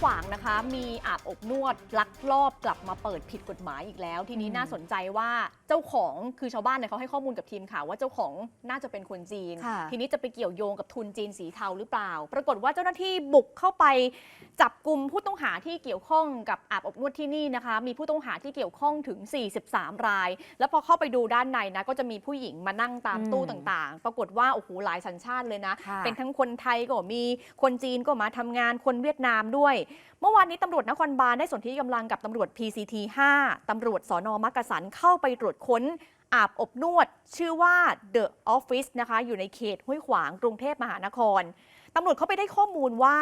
ขวางนะคะ มีอาบอบนวดลักลอบกลับมาเปิดผิดกฎหมายอีกแล้ว ทีนี้อืมน่าสนใจว่าเจ้าของคือชาวบ้านเนี่ยเขาให้ข้อมูลกับทีมข่าวว่าเจ้าของน่าจะเป็นคนจีน ค่ะ ทีนี้จะไปเกี่ยวโยงกับทุนจีนสีเทาหรือเปล่า ปรากฏว่าเจ้าหน้าที่บุกเข้าไปจับกลุ่มผู้ต้องหาที่เกี่ยวข้องกับอาบอบนวดที่นี่นะคะ มีผู้ต้องหาที่เกี่ยวข้องถึง 43 ราย แล้วพอเข้าไปดูด้านในนะก็จะมีผู้หญิงมานั่งตามอืมตู้ต่างๆ ปรากฏว่าโอ้โหหลายสัญชาติเลยนะ ค่ะเป็นทั้งคนไทยก็มี คนจีนก็มาทำงาน คนเวียดนามด้วยเมื่อวานนี้ตำรวจนครบาลได้สนที่กำลังกับตำรวจ PCT 5ตำรวจสอนอมักกะสันเข้าไปตรวจค้นอาบอบนวด ชื่อว่า The Office นะคะ อยู่ในเขตห้วยขวางกรุงเทพมหานครตำรวจเขาไปได้ข้อมูลว่า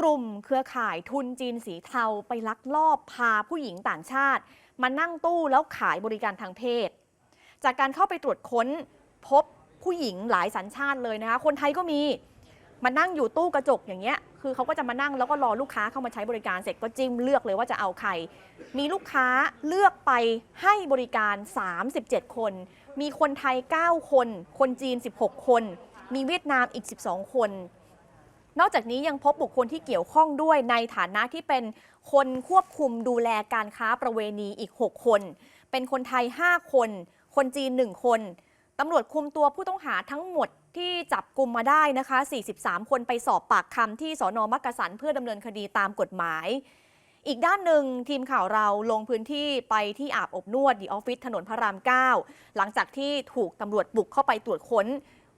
กลุ่มเครือข่ายทุนจีนสีเทาไปลักลอบพาผู้หญิงต่างชาติ มานั่งตู้แล้วขายบริการทางเพศ จากการเข้าไปตรวจค้นพบผู้หญิงหลายสัญชาติเลยนะคะ คนไทยก็มี มานั่งอยู่ตู้กระจกอย่างเงี้ย คือเขาก็จะมานั่งแล้วก็รอลูกค้าเข้ามาใช้บริการเสร็จก็จิ้มเลือกเลยว่าจะเอาใคร มีลูกค้าเลือกไปให้บริการ 37 คน มีคนไทย 9 คน คนจีน 16 คน มีเวียดนามอีก 12 คน นอกจากนี้ยังพบบุคคลที่เกี่ยวข้องด้วยในฐานะที่เป็นคนควบคุมดูแลการค้าประเวณีอีก 6 คน เป็นคนไทย 5 คน คนจีน 1 คน ตำรวจคุมตัวผู้ต้องหาทั้งหมดที่จับกลุ่มมาได้นะคะ 43 คนไปสอบปากคำที่สอนอมักกะสันเพื่อดำเนินคดีตามกฎหมาย อีกด้านหนึ่งทีมข่าวเราลงพื้นที่ไปที่อาบอบนวดดีออฟฟิศถนนพระราม 9 หลังจากที่ถูกตำรวจบุกเข้าไปตรวจค้น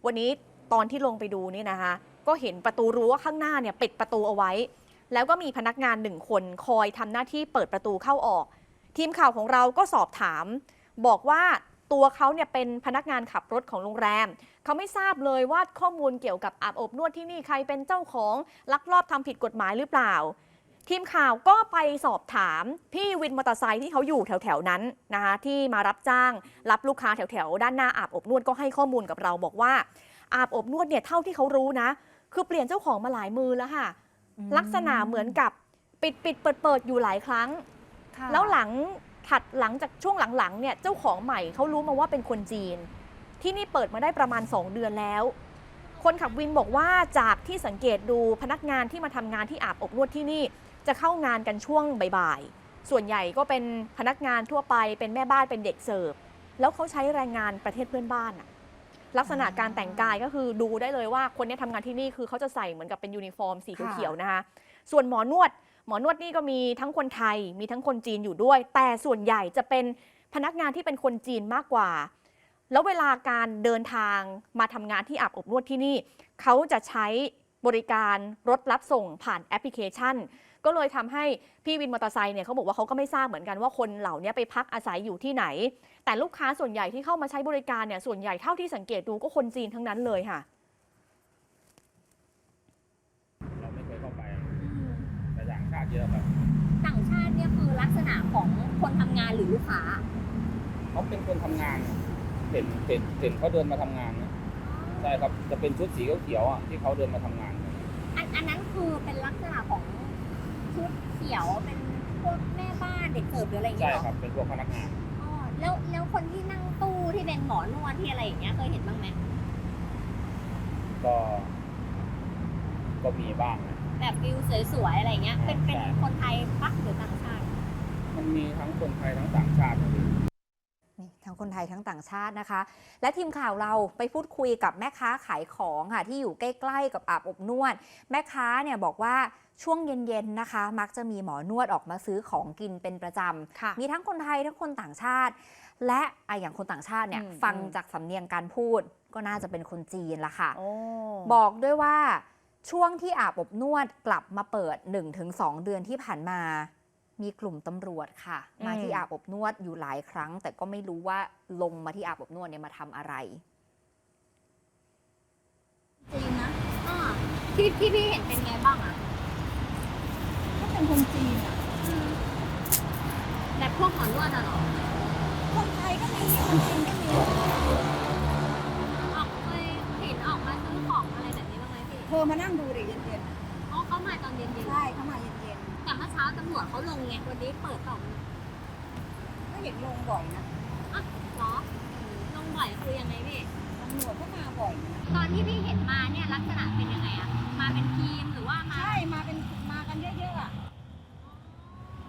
วันนี้ตอนที่ลงไปดูนี่นะคะ ก็เห็นประตูรั้วข้างหน้าเนี่ยปิดประตูเอาไว้ แล้วก็มีพนักงานหนึ่งคนคอยทำหน้าที่เปิดประตูเข้าออก ทีมข่าวของเราก็สอบถาม บอกว่า ตัวเขาเนี่ยเป็นพนักงานขับรถของโรงแรม เขาไม่ทราบเลยว่าข้อมูลเกี่ยวกับอาบอบนวดที่นี่ใครเป็นเจ้าของลักลอบทำผิดกฎหมายหรือเปล่า ทีมข่าวก็ไปสอบถามพี่วินมอเตอร์ไซค์ที่เขาอยู่แถวๆนั้นนะคะที่มารับจ้างรับลูกค้าแถวๆด้านหน้าอาบอบนวดก็ให้ข้อมูลกับเราบอกว่า อาบอบนวดเนี่ยเท่าที่เขารู้นะ คือเปลี่ยนเจ้าของมาหลายมือแล้วค่ะ ลักษณะเหมือนกับปิดปิดเปิดเปิดอยู่หลายครั้งค่ะแล้วหลัง ถัดหลังจากช่วงหลังๆเนี่ยเจ้าของใหม่เขารู้มาว่าเป็นคนจีน ที่นี่เปิดมาได้ประมาณ 2 เดือนแล้ว คนขับวินบอกว่าจากที่สังเกตดูพนักงานที่มาทำงานที่อาบอบนวดที่นี่ จะเข้างานกันช่วงบ่ายๆส่วนใหญ่ก็เป็นพนักงานทั่วไปเป็นแม่บ้านเป็นเด็กเสิร์ฟแล้วเขาใช้แรงงานประเทศเพื่อนบ้านอะลักษณะการแต่งกายก็คือดูได้เลยว่าคนนี้ทำงานที่นี่คือเขาจะใส่เหมือนกับเป็นยูนิฟอร์มสีเขียวๆนะคะ ส่วนหมอนวด หมอนวดนี่ก็มีทั้งคนไทยมีทั้งคนจีนอยู่ด้วย แต่ส่วนใหญ่จะเป็นพนักงานที่เป็นคนจีนมากกว่า แล้วเวลาการเดินทางมาทำงานที่อาบอบนวดที่นี่ เขาจะใช้บริการรถรับส่งผ่านแอปพลิเคชัน ก็เลยทำให้พี่วินมอเตอร์ไซค์เนี่ยเขาบอกว่าเขาก็ไม่ทราบเหมือนกันว่าคนเหล่านี้ไปพักอาศัยอยู่ที่ไหน แต่ลูกค้าส่วนใหญ่ที่เข้ามาใช้บริการเนี่ยส่วนใหญ่เท่าที่สังเกตดูก็คนจีนทั้งนั้นเลยค่ะ เราไม่เคยเข้าไปอะแต่ต่างชาติ เยอะครับต่างชาติเนี่ยคือลักษณะของคนทำงานหรือลูกค้าเขาเป็นคนทำงานอะเห็นเห็นเห็นเขาเดินมาทำงานนะใช่ครับจะเป็นชุดสีเขียวๆอะที่เขาเดินมาทำงาน อันอันนั้นคือเป็นลักษณะของชุดเขียวเป็นพวกแม่บ้านเด็กเสิร์ฟหรืออะไรอย่างใช่เงี้ยเหรอครับเป็นพวกพนักงาน อ๋อแล้วแล้วคนที่นั่งตู้ที่เป็นหมอนวดที่อะไรอย่างเงี้ยเคยเห็นบ้างไหมก็ ก็มีบ้างนะ แบบวิวสวยๆอะไรอย่างเงี้ย เป็นเป็นใช่คนไทยปักหรือต่างชาติ มันมีทั้งคนไทยทั้งต่างชาตินะพี่นี่ทั้งคนไทยทั้งต่างชาตินะคะ และทีมข่าวเราไปพูดคุยกับแม่ค้าขายของค่ะที่อยู่ใกล้ๆกับอาบอบนวด แม่ค้าเนี่ยบอกว่าช่วงเย็นๆนะคะ มักจะมีหมอนวดออกมาซื้อของกินเป็นประจค่ะำมีทั้งคนไทยทั้งคนต่างชาติ และอะอย่างคนต่างชาติเนี่ยอืมฟังอืมจากสำเนียงการพูดก็น่าจะเป็นคนจีนละค่ะโอ้บอกด้วยว่า ช่วงที่อาบอบนวดกลับมาเปิด 1-2 เดือนที่ผ่านมา มีกลุ่มตำรวจค่ะอืมมาที่อาบอบนวดอยู่หลายครั้ง แต่ก็ไม่รู้ว่าลงมาที่อาบอบนวดเนี่ยมาทำอะไร จริงนะอ่าที่ที่พี่เห็นเป็นไงบ้างอะก็เป็นคนจีนอะอืมแบบพวกหมอนวดอะเหรอคนไทยก็มีคนจีนก็มี ธอมานั่งดูเด็กเย็นอ๋อเขามาตอนเย็นๆๆ ใช่เขามาเย็นแต่เมื่อเช้าตำรวจเขาลงไง วันนี้เปิดต่อๆก็เห็นลงบ่อยนะอะเหรอลงบ่อยคือยังไงพี่ ตำรวจก็มาบ่อยนะตอนที่พี่เห็นมาเนี่ยลักษณะเป็นยังไงอะมาเป็นทีมหรือว่ามา ใช่มาเป็นมากันเยอะๆอะ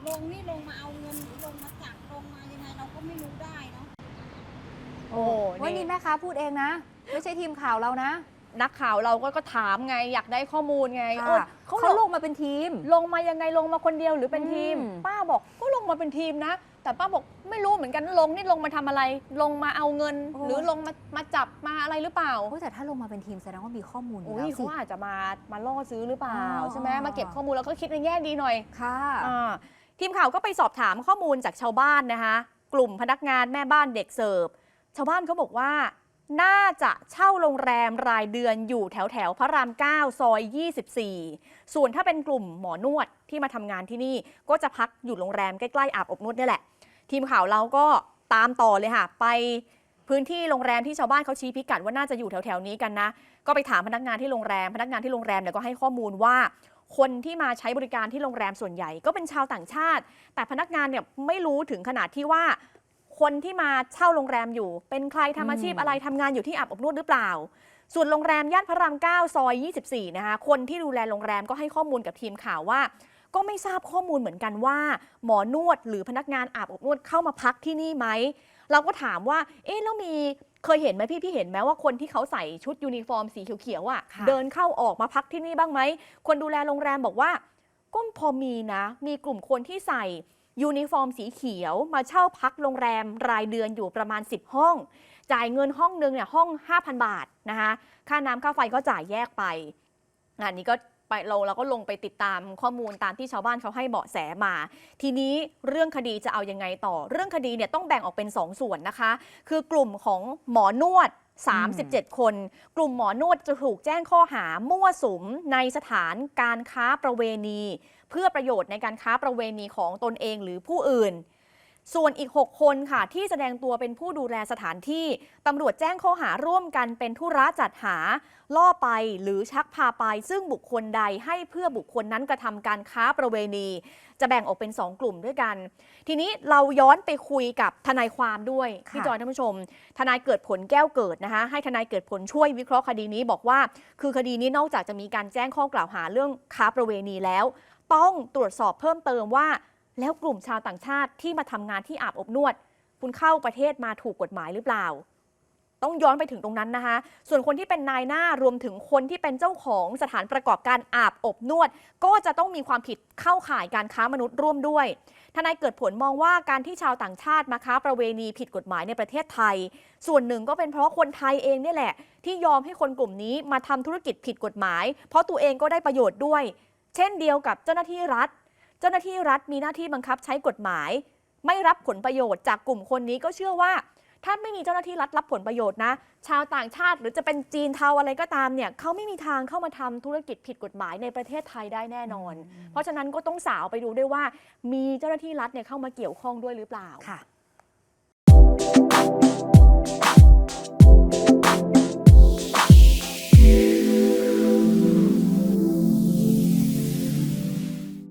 รงนี้ลงมาเอาเงินหรือลงมาจับลงมายังไงเราก็ไม่รู้ได้เนาะ โอ้ว่านี่แม่ค้าพูดเองนะ ไม่ใช่ทีมข่าวเรานะ นักข่าวเราก็ก็ถามไงอยากได้ข้อมูลไงเออค่ะเขาเขาลลงงมาเป็นทีม ลงมายังไงลงมาคนเดียวหรือเป็นทีม อืม ป้าบอกก็ลงมาเป็นทีมนะ แต่ป้าบอกไม่รู้เหมือนกันลงนี่ลงมาทำอะไร ลงมาเอาเงิน หรือลงมามาจับมาอะไรหรือเปล่า โอ้ยแต่ถ้าลงมาเป็นทีมแสดงว่ามีข้อมูลอยู่โอ้แล้ยวสิ เขาอาจจะมามาล่อซื้อหรือเปล่า อ๋อ ใช่ไหมมาเก็บข้อมูลแล้วก็คิดในแง่ดีหน่อยค่ะอ่าทีมข่าวก็ไปสอบถามข้อมูลจากชาวบ้านนะคะ กลุ่มพนักงานแม่บ้านเด็กเสิร์ฟชาวบ้านเขาบอกว่า น่าจะเช่าโรงแรมรายเดือนอยู่แถวแถวพระราม 9 ซอย 24 ส่วนถ้าเป็นกลุ่มหมอนวดที่มาทำงานที่นี่ ก็จะพักอยู่โรงแรมใกล้ๆอาบอบนวดนี่แหละ ทีมข่าวเราก็ตามต่อเลยค่ะ ไปพื้นที่โรงแรมที่ชาวบ้านเขาชี้พิกัดว่าน่าจะอยู่แถวๆนี้กันนะ ก็ไปถามพนักงานที่โรงแรม พนักงานที่โรงแรมเนี่ยก็ให้ข้อมูลว่า คนที่มาใช้บริการที่โรงแรมส่วนใหญ่ ก็เป็นชาวต่างชาติ แต่พนักงานเนี่ยไม่รู้ถึงขนาดที่ว่า คนที่มาเช่าโรงแรมอยู่ เป็นใครทำอาชีพอืมอะไรทำงานอยู่ที่อาบอบนวดหรือเปล่า ส่วนโรงแรมย่านพระราม 9 ซอย 24 นะคะ คนที่ดูแลโรงแรมก็ให้ข้อมูลกับทีมข่าวว่า ก็ไม่ทราบข้อมูลเหมือนกันว่า หมอนวดหรือพนักงานอาบอบนวดเข้ามาพักที่นี่ไหม เราก็ถามว่า เอ๊ะแล้วมีเคยเห็นไหมพี่พี่เห็นไหมว่าคนที่เขาใส่ชุดยูนิฟอร์มสีเขียวๆอะค่ะ เดินเข้าออกมาพักที่นี่บ้างไหมคนดูแลโรงแรมบอกว่าก็พอมีนะ มีกลุ่มคนที่ใส่ ยูนิฟอร์มสีเขียวมาเช่าพักโรงแรมรายเดือนอยู่ประมาณ 10 ห้อง จ่ายเงินห้องนึงเนี่ยห้อง 5,000 บาทนะคะค่าน้ำค่าไฟก็จ่ายแยกไปงานนี้ก็ไปเราเราก็ลงไปติดตามข้อมูลตามที่ชาวบ้านเขาให้เบาะแสมา ทีนี้เรื่องคดีจะเอายังไงต่อ เรื่องคดีเนี่ยต้องแบ่งออกเป็น 2ส่วนนะคะ คือกลุ่มของหมอนวด 37 คน กลุ่มหมอนวดจะถูกแจ้งข้อหามั่วสุมในสถานการค้าประเวณี เพื่อประโยชน์ในการค้าประเวณีของตนเองหรือผู้อื่น ส่วนอีก 6 คนค่ะ ที่แสดงตัวเป็นผู้ดูแลสถานที่ตำรวจแจ้งข้อหาร่วมกันเป็นธุระจัดหา ล่อไปหรือชักพาไปซึ่งบุคคลใดให้เพื่อบุคคลนั้นกระทำการค้าประเวณี จะแบ่งออกเป็น 2 กลุ่มด้วยกัน ทีนี้เราย้อนไปคุยกับทนายความด้วยค่ะพี่จอยท่านผู้ชม ทนายเกิดผลแก้วเกิดนะคะ ให้ทนายเกิดผลช่วยวิเคราะห์คดีนี้บอกว่า คือคดีนี้นอกจากจะมีการแจ้งข้อกล่าวหาเรื่องค้าประเวณีแล้ว ต้องตรวจสอบเพิ่มเติมว่า แล้วกลุ่มชาวต่างชาติที่มาทำงานที่อาบอบนวด คุณเข้าประเทศมาถูกกฎหมายหรือเปล่า ต้องย้อนไปถึงตรงนั้นนะคะ ส่วนคนที่เป็นนายหน้ารวมถึงคนที่เป็นเจ้าของสถานประกอบการอาบอบนวด ก็จะต้องมีความผิดเข้าข่ายการค้ามนุษย์ร่วมด้วยทนายเกิดผลมองว่าการที่ชาวต่างชาติมาค้าประเวณีผิดกฎหมายในประเทศไทย ส่วนหนึ่งก็เป็นเพราะคนไทยเองเนี่ยแหละ ที่ยอมให้คนกลุ่มนี้มาทำธุรกิจผิดกฎหมาย เพราะตัวเองก็ได้ประโยชน์ด้วย เช่นเดียวกับเจ้าหน้าที่รัฐ จ้าหน้าที่รัฐมีหน้าที่บังคับใช้กฎหมาย ไม่รับผลประโยชน์จากกลุ่มคนนี้ก็เชื่อว่า ถ้าไม่มีเจ้าหน้าที่รัฐรับผลประโยชน์นะ ชาวต่างชาติหรือจะเป็นจีนเทาอะไรก็ตามเนี่ยเขาไม่มีทางเข้ามาทำธุรกิจผิดกฎหมายในประเทศไทยได้แน่นอน เพราะฉะนั้นก็ต้องสาวไปดูด้วยว่า มีเจ้าหน้าที่รัฐเนี่ยเข้ามาเกี่ยวข้องด้วยหรือเปล่าค่ะ